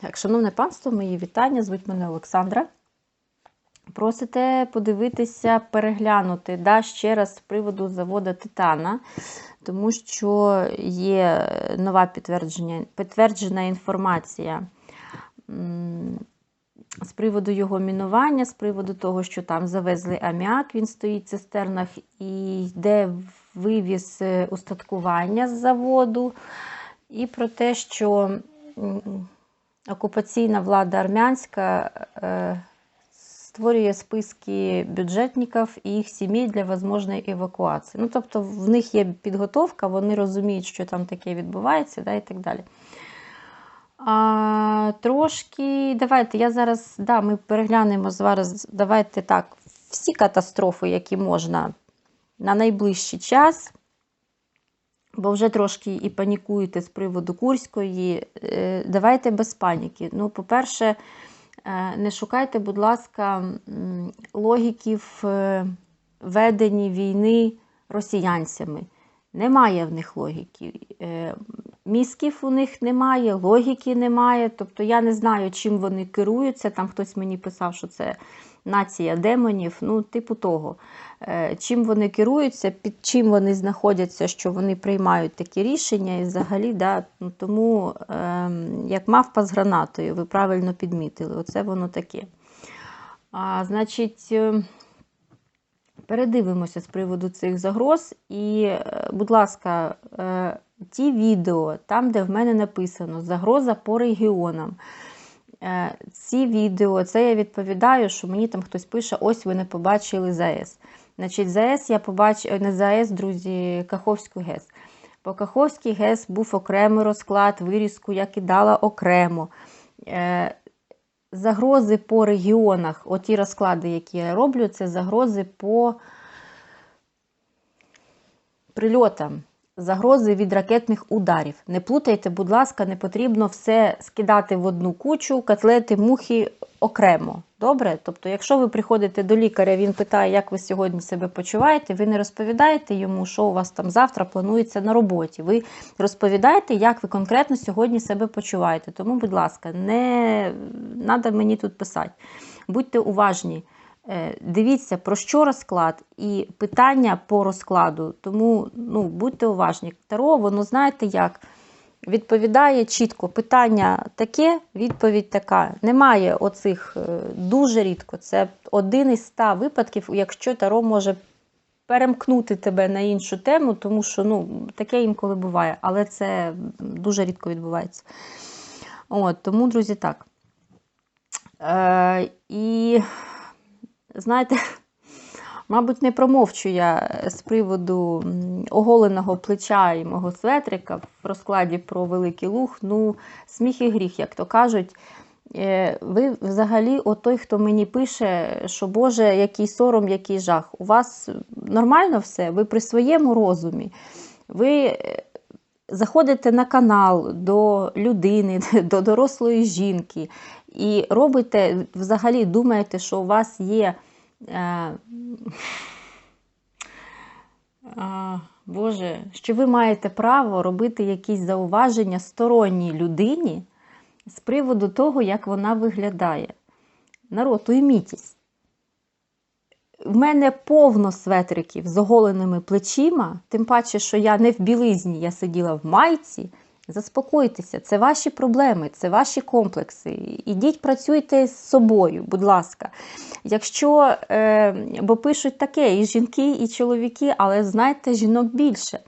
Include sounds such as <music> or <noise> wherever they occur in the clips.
Так, шановне панство, мої вітання. Звуть мене Олександра. Просите подивитися, переглянути да, ще раз з приводу заводу Титана, тому що є нова підтвердження, підтверджена інформація з приводу його мінування, з приводу того, що там завезли аміак, він стоїть в цистернах і йде вивіз е, устаткування з заводу, і про те, що окупаційна влада армянська е, створює списки бюджетників і їх сімей для можливої евакуації. Ну, тобто в них є підготовка, вони розуміють, що там таке відбувається, да, і так далі. А, Трошки, давайте я зараз, да, ми переглянемо зараз, давайте так, всі катастрофи, які можна на найближчий час. Бо вже трошки і панікуєте з приводу Курської. Е, Давайте без паніки. Ну, по-перше, е, не шукайте, будь ласка, логіків е, війни росіянцями. Немає в них логіки. Мізків у них немає, логіки немає. Тобто я не знаю, чим вони керуються. Там хтось мені писав, що це нація демонів, ну, типу того. Е, Чим вони керуються, під чим вони знаходяться, що вони приймають такі рішення, і взагалі, да, ну, тому е, як мавпа з гранатою, ви правильно підмітили, оце воно таке. А, Значить, е, передивимося з приводу цих загроз. І, е, будь ласка, ті відео, там, де в мене написано загроза по регіонам. Е, Ці відео, це я відповідаю, що мені там хтось пише: ось ви не побачили ЗАЕС. Значить, ЗАЕС я побачила, не ЗАЕС, друзі, Каховську ГЕС. По Каховській ГЕС був окремий розклад, вирізку я кидала окремо. Е, Загрози по регіонах, оті розклади, які я роблю, це загрози по прильотам, загрози від ракетних ударів. Не плутайте, будь ласка, не потрібно все скидати в одну кучу, котлети, мухи окремо. Добре? Тобто, якщо ви приходите до лікаря, він питає, як ви сьогодні себе почуваєте, ви не розповідаєте йому, що у вас там завтра планується на роботі. Ви розповідаєте, як ви конкретно сьогодні себе почуваєте. Тому, будь ласка, не треба мені тут писати. Будьте уважні. Е, Дивіться, про що розклад і питання по розкладу. Тому ну, будьте уважні. Таро, воно знаєте як? Відповідає чітко. Питання таке, відповідь така. Немає оцих е, дуже рідко. Це один із ста випадків, якщо Таро може перемкнути тебе на іншу тему, тому що ну, таке інколи буває, але це дуже рідко відбувається. От, Тому, друзі, так. Е, І знаєте, мабуть, не промовчу я з приводу оголеного плеча і мого светрика в розкладі про Великий Луг. Ну, сміх і гріх, як то кажуть. Е, Ви взагалі, от той, хто мені пише, що Боже, який сором, який жах. У вас нормально все? Ви при своєму розумі. Ви е, заходите на канал до людини, <laughs> до дорослої жінки і робите, взагалі думаєте, що у вас є. Е, а, Боже, що ви маєте право робити якісь зауваження сторонній людині з приводу того, як вона виглядає. Народ, уймітесь. В мене повно светриків з оголеними плечима, тим паче, що я не в білизні, я сиділа в майці. Заспокойтеся, це ваші проблеми, це ваші комплекси. Ідіть, працюйте з собою, будь ласка. Якщо, е, бо пишуть таке, і жінки, і чоловіки, але знайте жінок більше.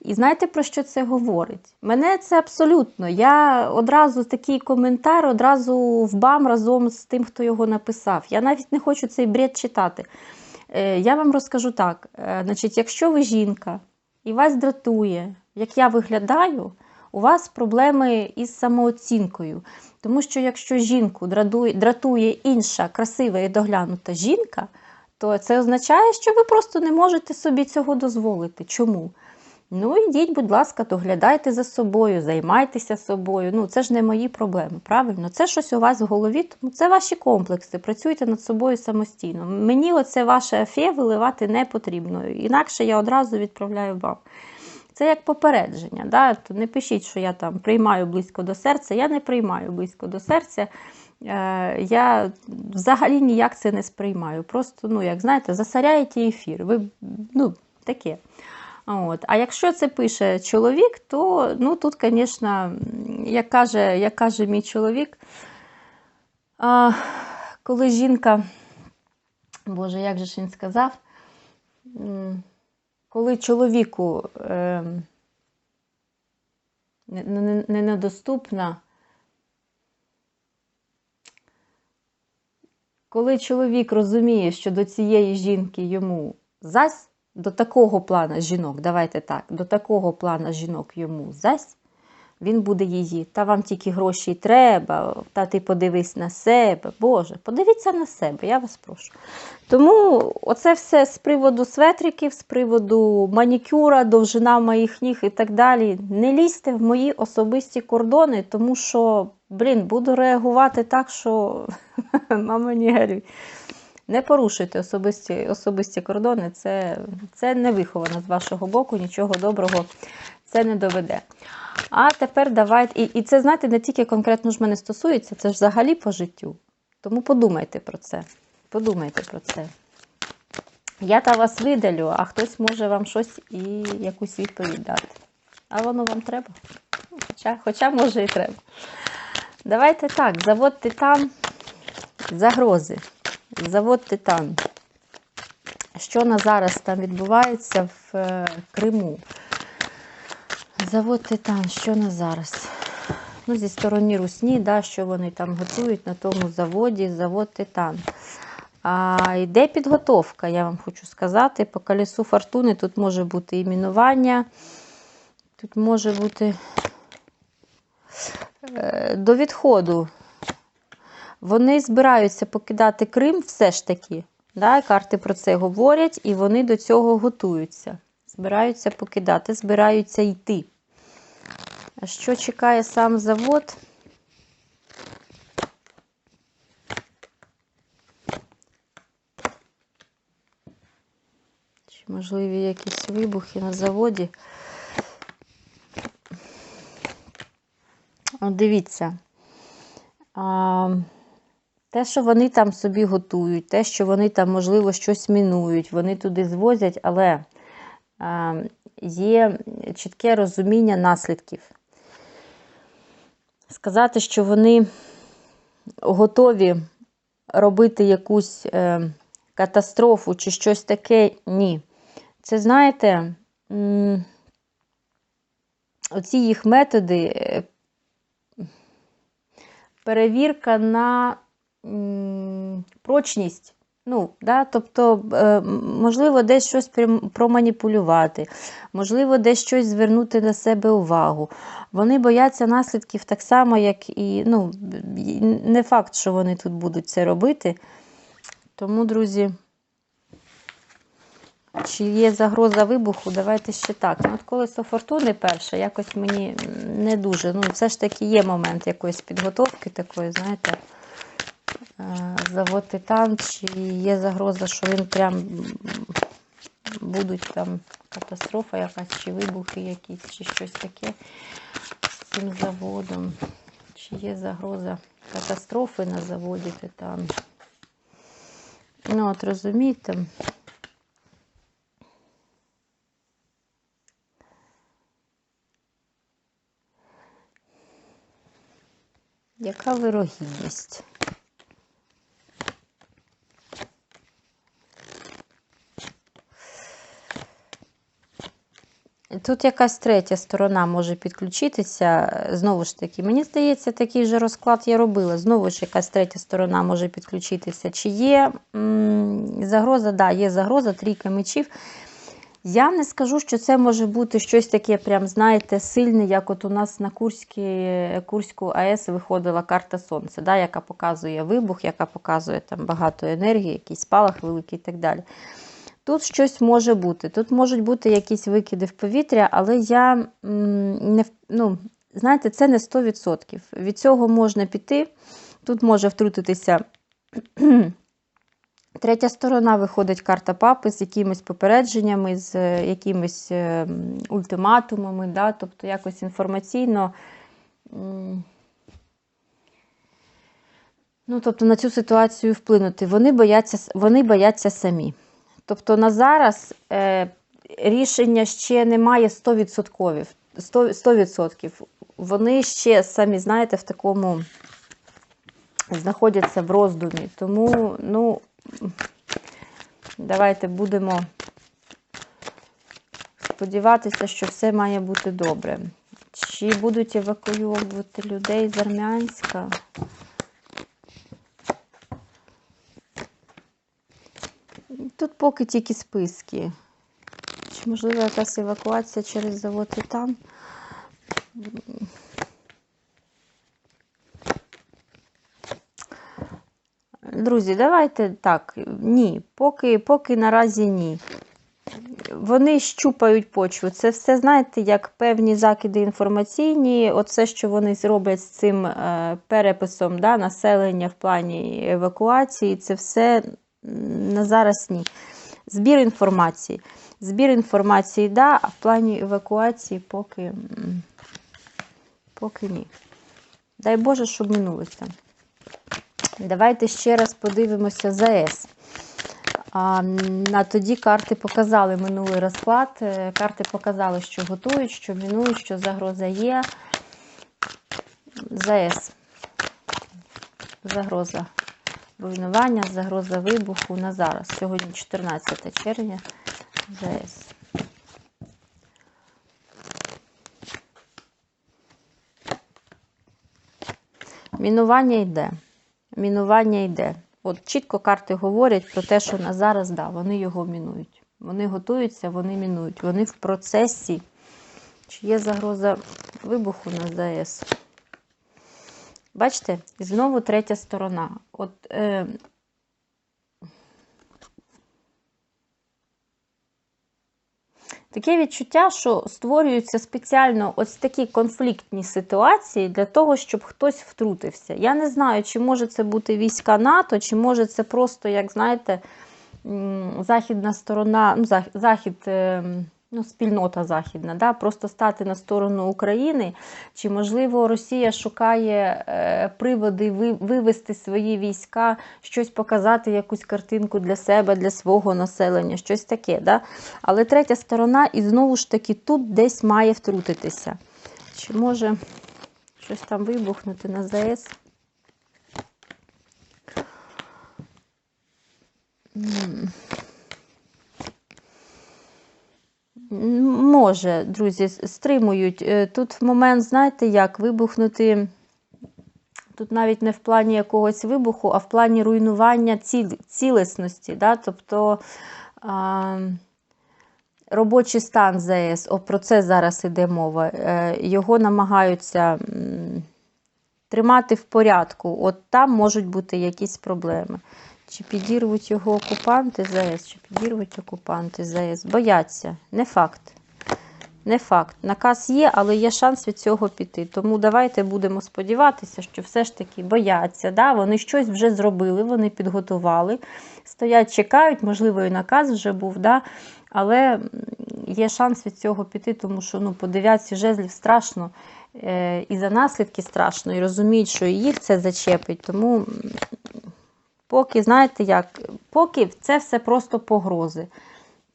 І знаєте, про що це говорить? Мене це абсолютно. Я одразу такий коментар, одразу в бам разом з тим, хто його написав. Я навіть не хочу цей бред читати. Е, Я вам розкажу так: Е, значить, якщо ви жінка і вас дратує, як я виглядаю, у вас проблеми із самооцінкою. Тому що якщо жінку дратує, дратує інша красива і доглянута жінка, то це означає, що ви просто не можете собі цього дозволити. Чому? Ну, йдіть, будь ласка, доглядайте за собою, займайтеся собою. Ну, це ж не мої проблеми, правильно? Це щось у вас в голові, тому це ваші комплекси. Працюйте над собою самостійно. Мені оце ваше афе виливати не потрібно. Інакше я одразу відправляю вам. Це як попередження. Да? То не пишіть, що я там приймаю близько до серця. Я не приймаю близько до серця. Е, Я взагалі ніяк це не сприймаю. Просто, ну, як знаєте, засоряєте ефір. Ви, ну, таке. От. А якщо це пише чоловік, то ну, тут, звісно, як каже, як каже мій чоловік, а, коли жінка, Боже, як же ж він сказав, коли чоловіку е, не- не- не недоступна, коли чоловік розуміє, що до цієї жінки йому зась, до такого плана жінок, давайте так, до такого плана жінок йому зась, він буде її. Та вам тільки гроші треба, та ти подивись на себе. Боже, подивіться на себе, я вас прошу. Тому оце все з приводу светриків, з приводу манікюра, довжина моїх ніг і так далі. Не лізьте в мої особисті кордони, тому що, блін, буду реагувати так, що <laughs> мама не горюй. Не порушуйте особисті, особисті кордони, це, це не виховано з вашого боку, нічого доброго це не доведе. А тепер давайте. І, і це, знаєте, не тільки конкретно ж мене стосується, це ж взагалі по життю. Тому подумайте про це. Подумайте про це. Я та вас видалю, а хтось може вам щось і якусь відповідь дати. А воно вам треба? Хоча, хоча може і треба. Давайте так, завод Титан, загрози. Завод Титан. Що на зараз там відбувається в е, Криму? Завод Титан, що на зараз? Ну, зі сторони Русні, да, що вони там готують на тому заводі, завод Титан. А йде підготовка, я вам хочу сказати. По колесу фортуни тут може бути і мінування, тут може бути е, до відходу. Вони збираються покидати Крим все ж таки. Да, карти про це говорять, і вони до цього готуються. Збираються покидати, збираються йти. А що чекає сам завод? Чи можливі якісь вибухи на заводі? От дивіться. А, те, що вони там собі готують, те, що вони там, можливо, щось мінують, вони туди звозять, але є чітке розуміння наслідків. Сказати, що вони готові робити якусь е, катастрофу чи щось таке, ні. Це, знаєте, оці їх методи, е, перевірка на прочність. Ну, да, тобто, е, можливо, десь щось проманіпулювати, можливо, десь щось звернути на себе увагу. Вони бояться наслідків так само, як і ну, не факт, що вони тут будуть це робити. Тому, друзі, чи є загроза вибуху, давайте ще так. Ну, от колесо фортуни перше, якось мені не дуже. Ну, все ж таки є момент якоїсь підготовки такої, знаєте, завод Титан, чи є загроза, що він прям будуть там катастрофа якась, чи вибухи якісь, чи щось таке з цим заводом. Чи є загроза катастрофи на заводі Титан? Ну, от розумієте. Яка вирогідність? Тут якась третя сторона може підключитися. Знову ж таки, мені здається, такий же розклад я робила. Знову ж якась третя сторона може підключитися. Чи є загроза? Так, да, є загроза, трійка мечів. Я не скажу, що це може бути щось таке, прям, знаєте, сильне, як от у нас на Курській, Курську АЕС виходила карта Сонця, да, яка показує вибух, яка показує там багато енергії, якийсь спалах великий і так далі. Тут щось може бути. Тут можуть бути якісь викиди в повітря, але я не ну, знаєте, це не 100%. Від цього можна піти. Тут може втрутитися <clears throat> Третя сторона виходить карта папи з якимись попередженнями, з е, якимись е, ультиматумами, да? тобто якось інформаційно. Ну, тобто на цю ситуацію вплинути. Вони бояться, вони бояться самі. Тобто на зараз е, рішення ще немає 100%. 100%. 100%. Вони ще самі, знаєте, в такому знаходяться в роздумі. Тому, ну, давайте будемо сподіватися, що все має бути добре. Чи будуть евакуювати людей з Армянська? Тут поки тільки списки. Чи можливо якась евакуація через завод і там? Друзі, давайте так. Ні, поки, поки наразі ні. Вони щупають почву. Це все, знаєте, як певні закиди інформаційні. Оце, що вони зроблять з цим е, переписом да, населення в плані евакуації, це все на зараз ні. Збір інформації. Збір інформації, да, а в плані евакуації поки, поки ні. Дай Боже, щоб минулося. Давайте ще раз подивимося ЗАЕС. А, на тоді карти показали минулий розклад. Е, Карти показали, що готують, що мінують, що загроза є. ЗАЕС. Загроза руйнування, загроза вибуху на зараз. Сьогодні 14 червня. ЗАЕС. Мінування йде. Мінування йде. От чітко карти говорять про те, що на зараз, да, вони його мінують. Вони готуються, вони мінують. Вони в процесі. Чи є загроза вибуху на ЗАЕС? Бачите, знову третя сторона. От е, Таке відчуття, що створюються спеціально ось такі конфліктні ситуації для того, щоб хтось втрутився. Я не знаю, чи може це бути війська НАТО, чи може це просто, як знаєте, західна сторона, ну, зах- захід, е, ну, спільнота західна, да, просто стати на сторону України, чи можливо Росія шукає е, приводи ви- вивести свої війська, щось показати, якусь картинку для себе, для свого населення, щось таке. Да? Але третя сторона, і знову ж таки, тут десь має втрутитися. Чи може щось там вибухнути на ЗАЕС? Може, друзі, стримують. Е, Тут момент, знаєте, як вибухнути. Тут навіть не в плані якогось вибуху, а в плані руйнування ціл, цілісності. Да? Тобто а, робочий стан ЗАЕС, о, про це зараз іде мова. Е, Його намагаються тримати в порядку. От там можуть бути якісь проблеми. Чи підірвуть його окупанти ЗАЕС, чи підірвуть окупанти ЗАЕС? Бояться. Не факт. Не факт. Наказ є, але є шанс від цього піти. Тому давайте будемо сподіватися, що все ж таки бояться. Да? Вони щось вже зробили, вони підготували, стоять, чекають, можливо, і наказ вже був. Да? Але є шанс від цього піти, тому що ну, по дев'ятці жезлів страшно, е, і за наслідки страшно, і розуміють, що їх це зачепить. Тому поки, знаєте як, поки це все просто погрози.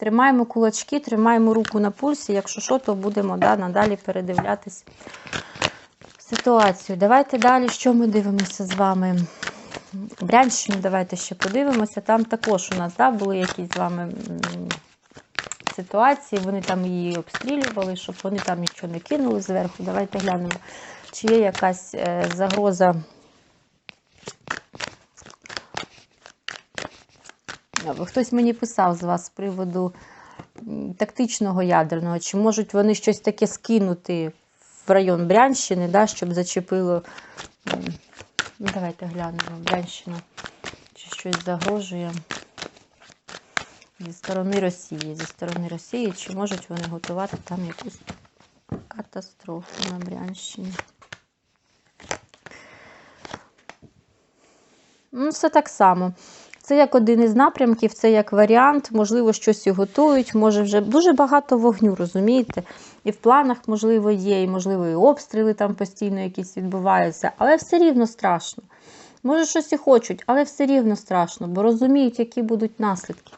Тримаємо кулачки, тримаємо руку на пульсі. Якщо що, то будемо да, надалі передивлятись ситуацію. Давайте далі, що ми дивимося з вами. Брянщину давайте ще подивимося. Там також у нас да, були якісь з вами ситуації. Вони там її обстрілювали, щоб вони там нічого не кинули зверху. Давайте глянемо, чи є якась е, загроза. Хтось мені писав з вас з приводу тактичного ядерного, чи можуть вони щось таке скинути в район Брянщини, да, щоб зачепило. Ну, давайте глянемо Брянщина, чи щось загрожує зі сторони Росії. Зі сторони Росії, чи можуть вони готувати там якусь катастрофу на Брянщині? Ну, все так само. Це як один із напрямків, це як варіант, можливо, щось і готують, може вже дуже багато вогню, розумієте? І в планах, можливо, є, і, можливо, і обстріли там постійно якісь відбуваються, але все рівно страшно. Може, щось і хочуть, але все рівно страшно, бо розуміють, які будуть наслідки.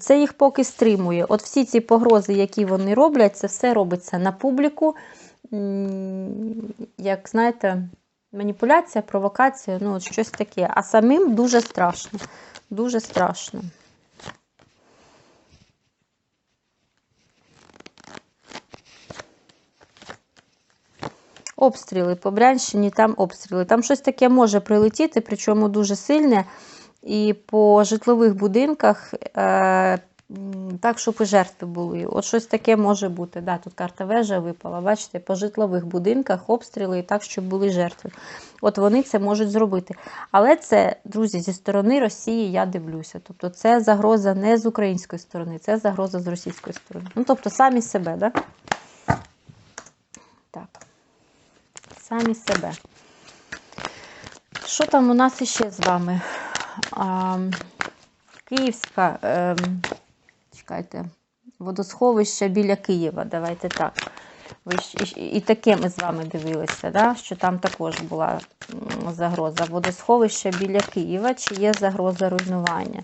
Це їх поки стримує. От всі ці погрози, які вони роблять, це все робиться на публіку. Як знаєте, маніпуляція, провокація, ну от щось таке. А самим дуже страшно. Дуже страшно. Обстріли по Брянщині, там обстріли. Там щось таке може прилетіти, причому дуже сильне. І по житлових будинках е, так, щоб і жертви були. От щось таке може бути. Да, тут карта вежа випала. Бачите, по житлових будинках обстріли і так, щоб були жертви. От вони це можуть зробити. Але це, друзі, зі сторони Росії я дивлюся. Тобто це загроза не з української сторони, це загроза з російської сторони. Ну, тобто самі себе, да? Так. Самі себе. Що там у нас іще з вами? А, Київська, ем, чекайте, водосховище біля Києва. Давайте так. Ви ж, і, таке ми з вами дивилися, да? що там також була загроза. Водосховище біля Києва, чи є загроза руйнування?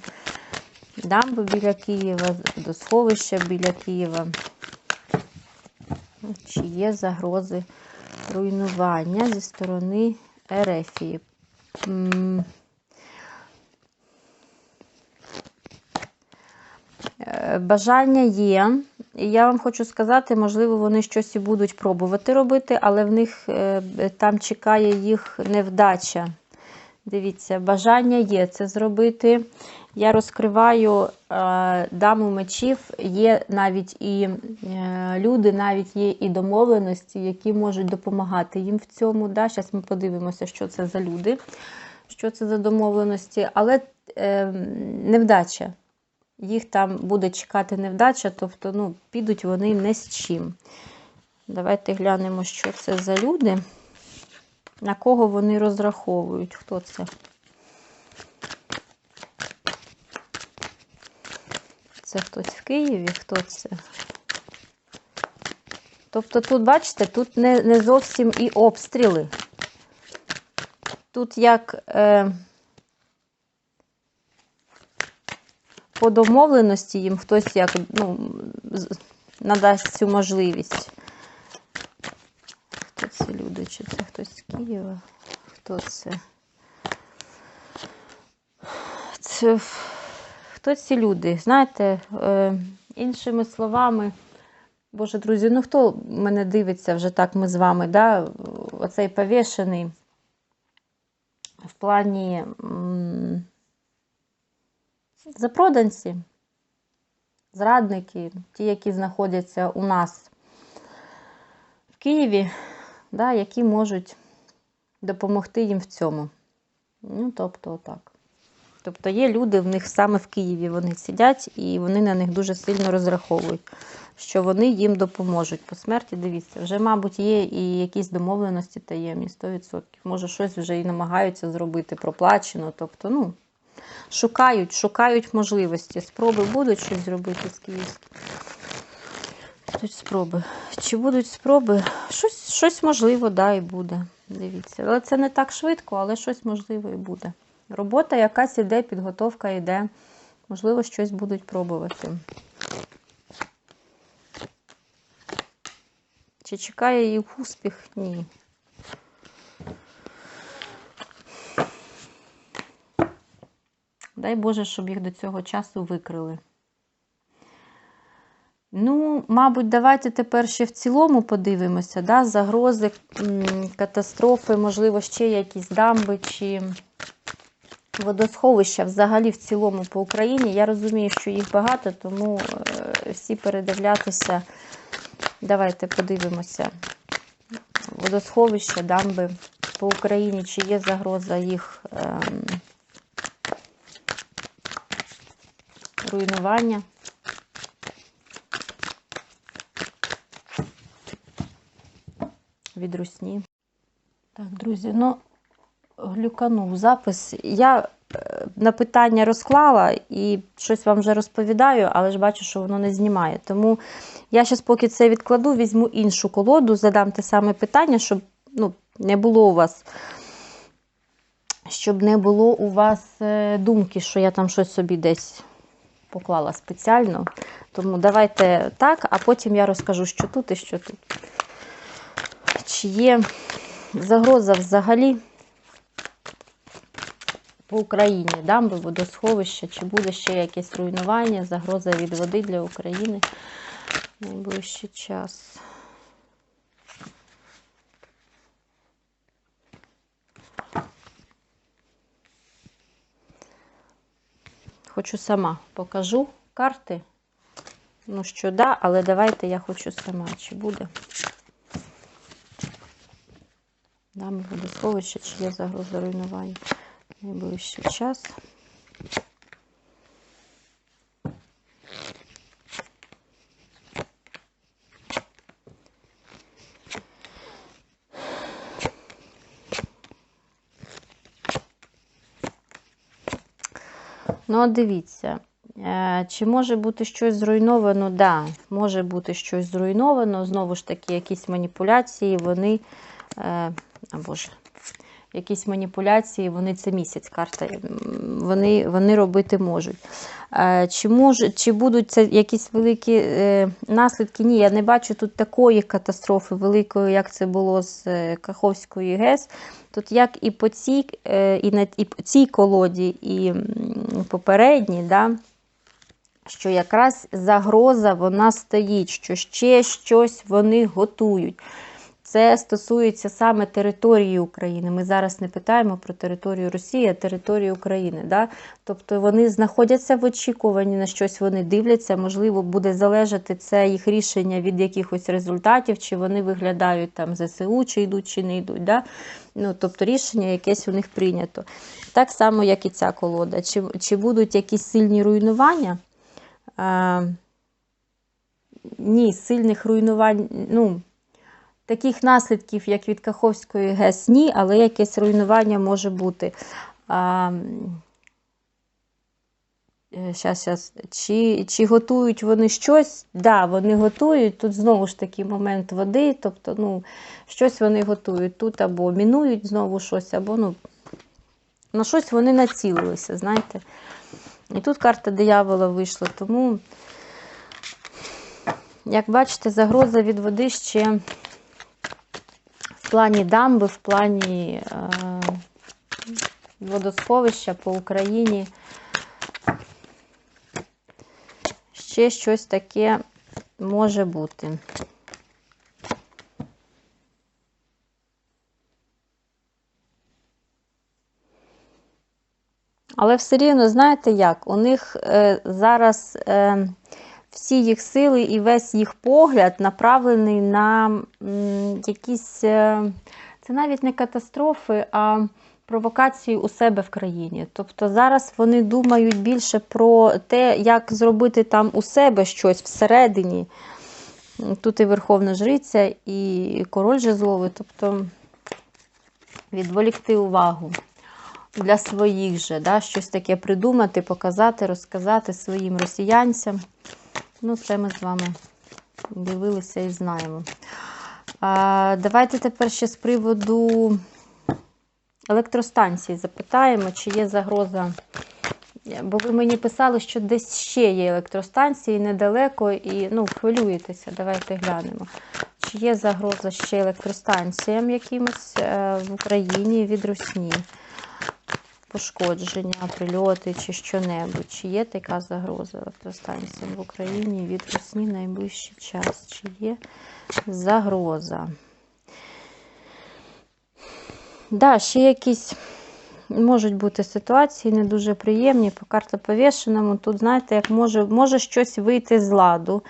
Дамби біля Києва, водосховище біля Києва. Чи є загрози руйнування зі сторони Ерефії? М, Е, Бажання є. І я вам хочу сказати, можливо, вони щось і будуть пробувати робити, але в них е, там чекає їх невдача. Дивіться, бажання є це зробити. Я розкриваю е, даму мечів, є навіть і е, люди, навіть є і домовленості, які можуть допомагати їм в цьому. Да? Зараз ми подивимося, що це за люди, що це за домовленості, але е, невдача їх там буде чекати невдача, тобто ну, підуть вони не з чим. Давайте глянемо, що це за люди, на кого вони розраховують. Хто це? Це хтось в Києві, хто це? Тобто тут, бачите, тут не, не зовсім і обстріли. Тут як. Е, по домовленості їм хтось як ну, надасть цю можливість. Хто це люди? Чи це хтось з Києва? Хто це? Це хто ці люди? Знаєте, е, іншими словами, Боже, друзі, ну хто мене дивиться вже так ми з вами, да? оцей повішений в плані. Запроданці, зрадники, ті, які знаходяться у нас в Києві, да, які можуть допомогти їм в цьому. Ну, тобто, отак. Тобто є люди, в них саме в Києві вони сидять, і вони на них дуже сильно розраховують, що вони їм допоможуть. По смерті, дивіться, вже, мабуть, є і якісь домовленості таємні 100%. Може, щось вже і намагаються зробити проплачено. Тобто, ну, шукають, шукають можливості. Спроби будуть щось зробити з київським. Будуть спроби. Чи будуть спроби? Щось, щось можливо, да, і буде. Дивіться. Але це не так швидко, але щось можливо і буде. Робота якась іде, підготовка йде. Можливо, щось будуть пробувати. Чи чекає їх успіх? Ні. Дай Боже, щоб їх до цього часу викрили. Ну, мабуть, давайте тепер ще в цілому подивимося, да, загрози, катастрофи, можливо, ще якісь дамби чи водосховища взагалі в цілому по Україні. Я розумію, що їх багато, тому е, всі передивлятися. Давайте подивимося. Водосховища, дамби по Україні, чи є загроза їх ем, руйнування. Від русні. Так, друзі, ну глюканув запис. Я е, на питання розклала і щось вам вже розповідаю, але ж бачу, що воно не знімає. Тому я зараз, поки це відкладу, візьму іншу колоду, задам те саме питання, щоб ну, не було у вас. Щоб не було у вас е, думки, що я там щось собі десь поклала спеціально. Тому давайте так, а потім я розкажу, що тут і що тут. Чи є загроза взагалі по Україні, дамби, водосховища, чи буде ще якесь руйнування, загроза від води для України найближчий час. Хочу сама покажу карти. Ну що, да, але давайте я хочу сама, чи буде. Дам водосховище, чи є загроза руйнування найближчий час. Ну, от дивіться, е, чи може бути щось зруйновано? Так, да, може бути щось зруйновано. Знову ж таки, якісь маніпуляції, вони. Е, а Боже, якісь маніпуляції, вони це місяць карта, вони, вони робити можуть. Е, Чи, може, чи будуть це якісь великі е, наслідки? Ні, я не бачу тут такої катастрофи великої, як це було з е, Каховської ГЕС. Тут як і по цій, і на і по цій колоді, і попередній, да, що якраз загроза вона стоїть, що ще щось вони готують. Це стосується саме території України. Ми зараз не питаємо про територію Росії, а територію України. Да? Тобто вони знаходяться в очікуванні на щось, вони дивляться, можливо, буде залежати це їх рішення від якихось результатів, чи вони виглядають там ЗСУ, чи йдуть, чи не йдуть. Да? Ну, Тобто рішення якесь у них прийнято. Так само, як і ця колода. Чи, чи будуть якісь сильні руйнування? А, ні, сильних руйнувань. ну, Таких наслідків, як від Каховської ГЕС, ні, але якесь руйнування може бути. А, щас, щас. Чи, чи готують вони щось? Так, да, вони готують. Тут знову ж таки момент води, тобто ну, щось вони готують. Тут або мінують знову щось, або ну, на щось вони націлилися, знаєте. І тут карта диявола вийшла, тому, як бачите, загроза від води ще в плані дамби, в плані е, водосховища по Україні. Ще щось таке може бути. Але все рівно, знаєте як? У них е, зараз е, всі їх сили і весь їх погляд направлений на якісь, е, це навіть не катастрофи, а провокації у себе в країні. Тобто зараз вони думають більше про те, як зробити там у себе щось всередині. Тут і Верховна Жриця, і король жезловий, тобто відволікти увагу для своїх же, да, щось таке придумати, показати, розказати своїм росіянцям. Ну, це ми з вами дивилися і знаємо. А, Давайте тепер ще з приводу електростанції запитаємо, чи є загроза. Бо ви мені писали, що десь ще є електростанції недалеко і ну, хвилюєтеся. Давайте глянемо. Чи є загроза ще електростанціям якимось е, в Україні від Русні? Пошкодження, прильоти чи що-небудь. Чи є така загроза електростанціям в Україні від Русні найближчий час? Чи є загроза? Да, ще якісь можуть бути ситуації не дуже приємні. По карта повішеному. Тут, знаєте, як може, може щось вийти з ладу.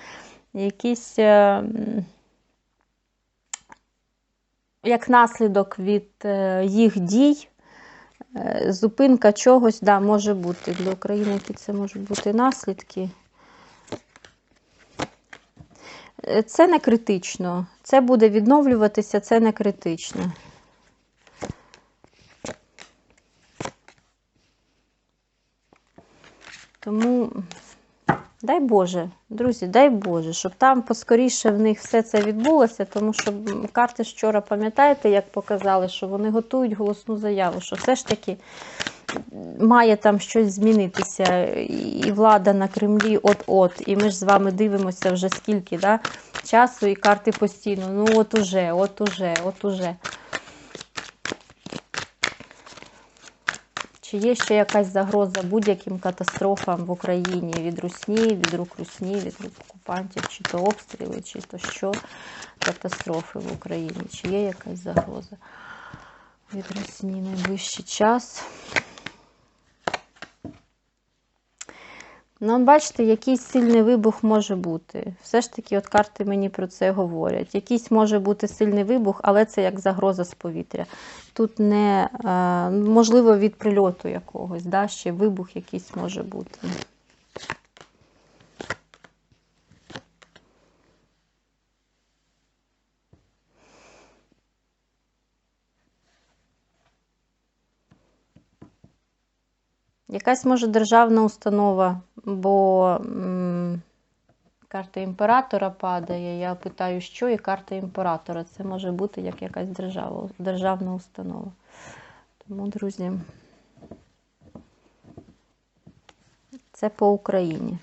Якісь. Е, як наслідок від е, їх дій, Е, зупинка чогось, да, може бути. Для України які це можуть бути наслідки. Е, це не критично. Це буде відновлюватися, це не критично. Тому дай Боже, друзі, дай Боже, щоб там поскоріше в них все це відбулося, тому що карти вчора, пам'ятаєте, як показали, що вони готують голосну заяву, що все ж таки має там щось змінитися, і влада на Кремлі от-от. І ми ж з вами дивимося вже скільки да, часу, і карти постійно. Ну, от уже, от уже, от уже. Чи є ще якась загроза будь-яким катастрофам в Україні від русні, від рук русні, від рук окупантів, чи то обстріли, чи то що катастрофи в Україні? Чи є якась загроза від русні найближчий час? Ну, бачите, якийсь сильний вибух може бути. Все ж таки, от карти мені про це говорять. Якийсь може бути сильний вибух, але це як загроза з повітря. Тут не е, можливо від прильоту якогось, да? ще вибух якийсь може бути. Якась може державна установа, бо карта імператора падає. Я питаю, що і карта імператора. Це може бути як якась держава, державна установа. Тому, друзі, це по Україні.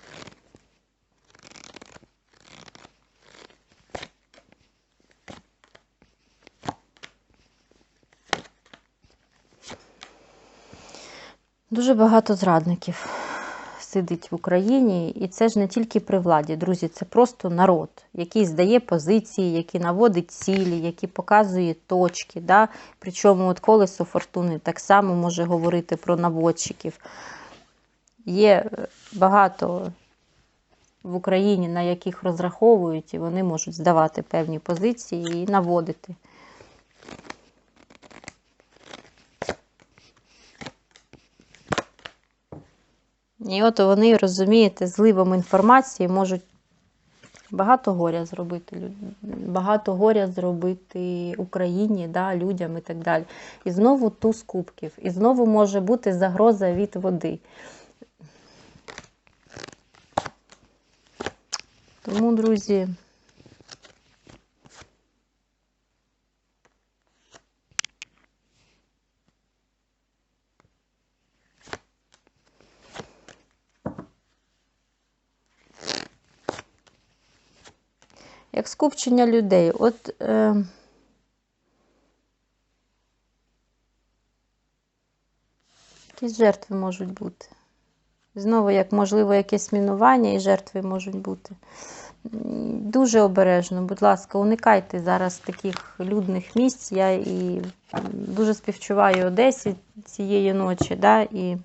Дуже багато зрадників сидить в Україні, і це ж не тільки при владі, друзі, це просто народ, який здає позиції, який наводить цілі, який показує точки. Да? Причому от колесо фортуни так само може говорити про наводчиків. Є е, багато в Україні, на яких розраховують, і вони можуть здавати певні позиції і наводити. І от вони, розумієте, зливом інформації можуть багато горя зробити, багато горя зробити Україні, да, людям і так далі. І знову туз кубків. І знову може бути загроза від води. Тому, друзі, як скупчення людей. От е, якісь жертви можуть бути. Знову, як можливо, якесь мінування і жертви можуть бути. Дуже обережно, будь ласка, уникайте зараз таких людних місць. Я і дуже співчуваю Одесі цієї ночі. Да, і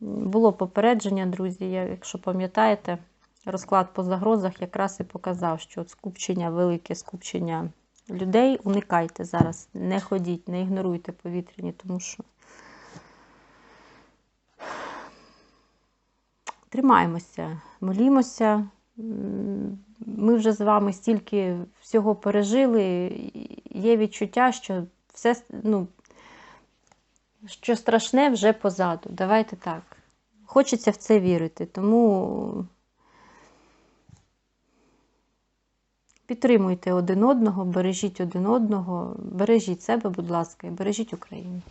було попередження, друзі, якщо пам'ятаєте, розклад по загрозах якраз і показав, що от скупчення, велике скупчення людей. Уникайте зараз, не ходіть, не ігноруйте повітряні, тому що тримаємося, молімося. Ми вже з вами стільки всього пережили. Є відчуття, що все ну, що страшне вже позаду. Давайте так. Хочеться в це вірити. Тому підтримуйте один одного, бережіть один одного, бережіть себе, будь ласка, і бережіть Україну.